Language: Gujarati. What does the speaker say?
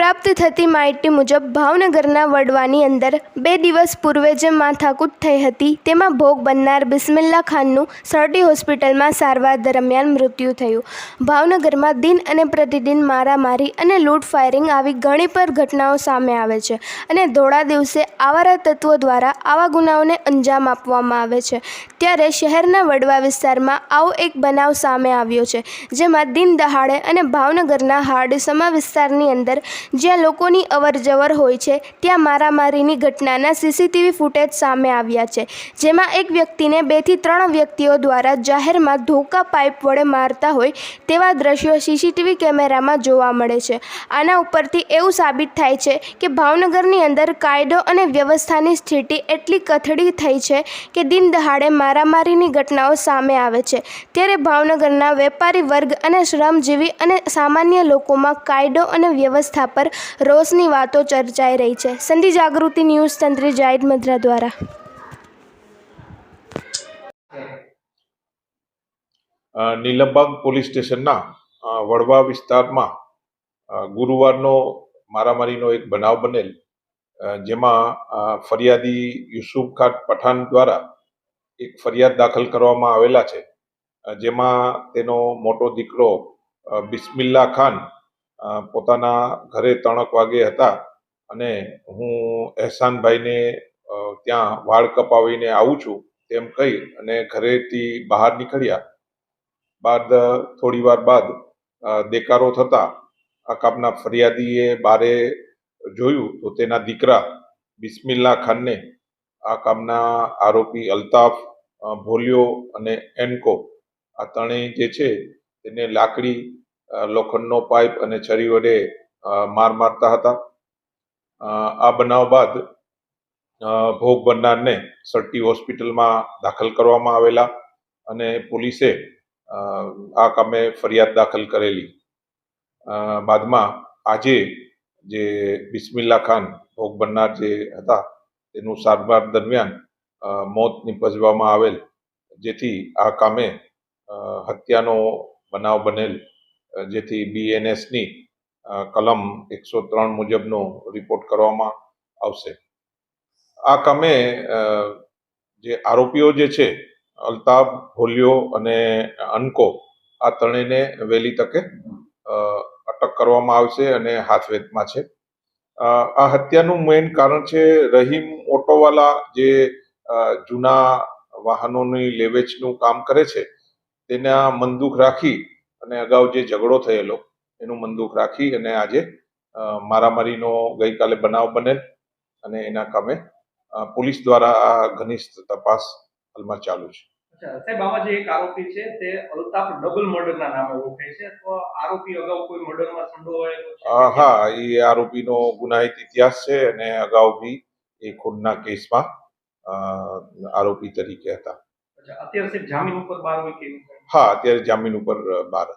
પ્રાપ્ત થતી માહિતી મુજબ ભાવનગરના વડવાની અંદર બે દિવસ પૂર્વે જે માથાકૂટ થઈ હતી, તેમાં ભોગ બનનાર બિસ્મિલ્લા ખાનનું સરડી હોસ્પિટલમાં સારવાર દરમિયાન મૃત્યુ થયું. ભાવનગરમાં દિન અને પ્રતિદિન મારામારી અને લૂંટ ફાયરિંગ આવી ઘણી પર ઘટનાઓ સામે આવે છે અને ધોળા દિવસે આવારા તત્વો દ્વારા આવા ગુનાઓને અંજામ આપવામાં આવે છે. ત્યારે શહેરના વડવા વિસ્તારમાં આવો એક બનાવ સામે આવ્યો છે, જેમાં દિન દહાડે અને ભાવનગરના હાર્ડસમા વિસ્તારની અંદર જ્યાં લોકોની અવરજવર હોય છે, ત્યાં મારામારીની ઘટનાના સીસીટીવી ફૂટેજ સામે આવ્યા છે, જેમાં એક વ્યક્તિને બેથી ત્રણ વ્યક્તિઓ દ્વારા જાહેરમાં ધોકા પાઇપ વડે મારતા હોય તેવા દ્રશ્યો સીસીટીવી કેમેરામાં જોવા મળે છે. આના ઉપરથી એવું સાબિત થાય છે કે ભાવનગરની અંદર કાયદો અને વ્યવસ્થાની સ્થિતિ એટલી કથળી થઈ છે કે દિન દહાડે મારામારીની ઘટનાઓ સામે આવે છે. ત્યારે ભાવનગરના વેપારી વર્ગ અને શ્રમજીવી અને સામાન્ય લોકોમાં કાયદો અને વ્યવસ્થા પર રોજની વાતો ચર્ચાઈ રહી છે. સંધિ જાગૃતિ ન્યૂઝ તંત્રી જાહિદ મદ્રા દ્વારા. નીલમબાગ પોલીસ સ્ટેશનના વડવા વિસ્તારમાં ગુરુવારનો મારામારીનો એક બનાવ બનેલ જેમાં ફરિયાદી યુસુફ ખાન પઠાણ દ્વારા એક ફરિયાદ દાખલ કરવામાં આવેલા છે. જેમાં તેનો મોટો દીકરો બિસ્મિલ્લા ખાન પોતાના ઘરે ત્રણક વાગે હતા અને હું એહસાનભાઈને ત્યાં વાળ કપાવીને આવું છું તેમ કહી અને ઘરેથી બહાર નીકળ્યા. બાદ, થોડી વાર બાદ દેકારો થતા આ કામના ફરિયાદીએ બારે જોયું તો તેના દીકરા બિસ્મિલ્લા ખાનને આ કામના આરોપી અલ્તાફ ભોલિયો અને એન્કો આ ત્રણેય જે છે તેને લાકડી લોખંડનો પાઇપ અને છરી વડે માર મારતા હતા. આ બનાવ બાદ ભોગ બનનારને સરટી હોસ્પિટલમાં દાખલ કરવામાં આવેલા અને પોલીસે આ કામે ફરિયાદ દાખલ કરેલી. બાદમાં આજે જે બિસ્મિલ્લા ખાન ભોગ બનનાર જે હતા, તેનું સારવાર દરમિયાન મોત નિપજવામાં આવેલ, જેથી આ કામે હત્યાનો બનાવ બનેલ. જેથી બીએનએસની કલમ એકસો ત્રણ મુજબનો રિપોર્ટ કરવામાં આવશે. આ કામે જે આરોપીઓ જે છે, અલ્તાફ હોલિયો અને અનકો, આ ત્રણેયને વહેલી તકે અટક કરવામાં આવશે અને હાથવેદમાં છે. આ હત્યાનું મેઇન કારણ છે રહીમ ઓટોવાલા જે જૂના વાહનોની લેવેચનું કામ કરે છે, તેના મનદુખ રાખી અને અગાઉ જે ઝઘડો થયેલો એનું મંદુક રાખી અને આજે મારામારીનો ગઈકાલે બનાવ બનેલ અને એના કામે પોલીસ દ્વારા આ ઘનિષ્ઠ તપાસ હાલમાં ચાલુ છે. સાહેબ આમાં જે એક આરોપી છે તે અલ્તાફ ડબલ મર્ડરના નામે ઓળખાય છે તો આરોપી અગાઉ કોઈ મર્ડરમાં સંડોવાયેલો છે હા એ આરોપીનો ગુનાહિત ઇતિહાસ છે અને અગાઉ બી એ ખૂનના કેસમાં આરોપી તરીકે હતા. અત્યારે સાહેબ જામીન ઉપર બહાર હોય કેવું હા અત્યારે જામીન ઉપર બહાર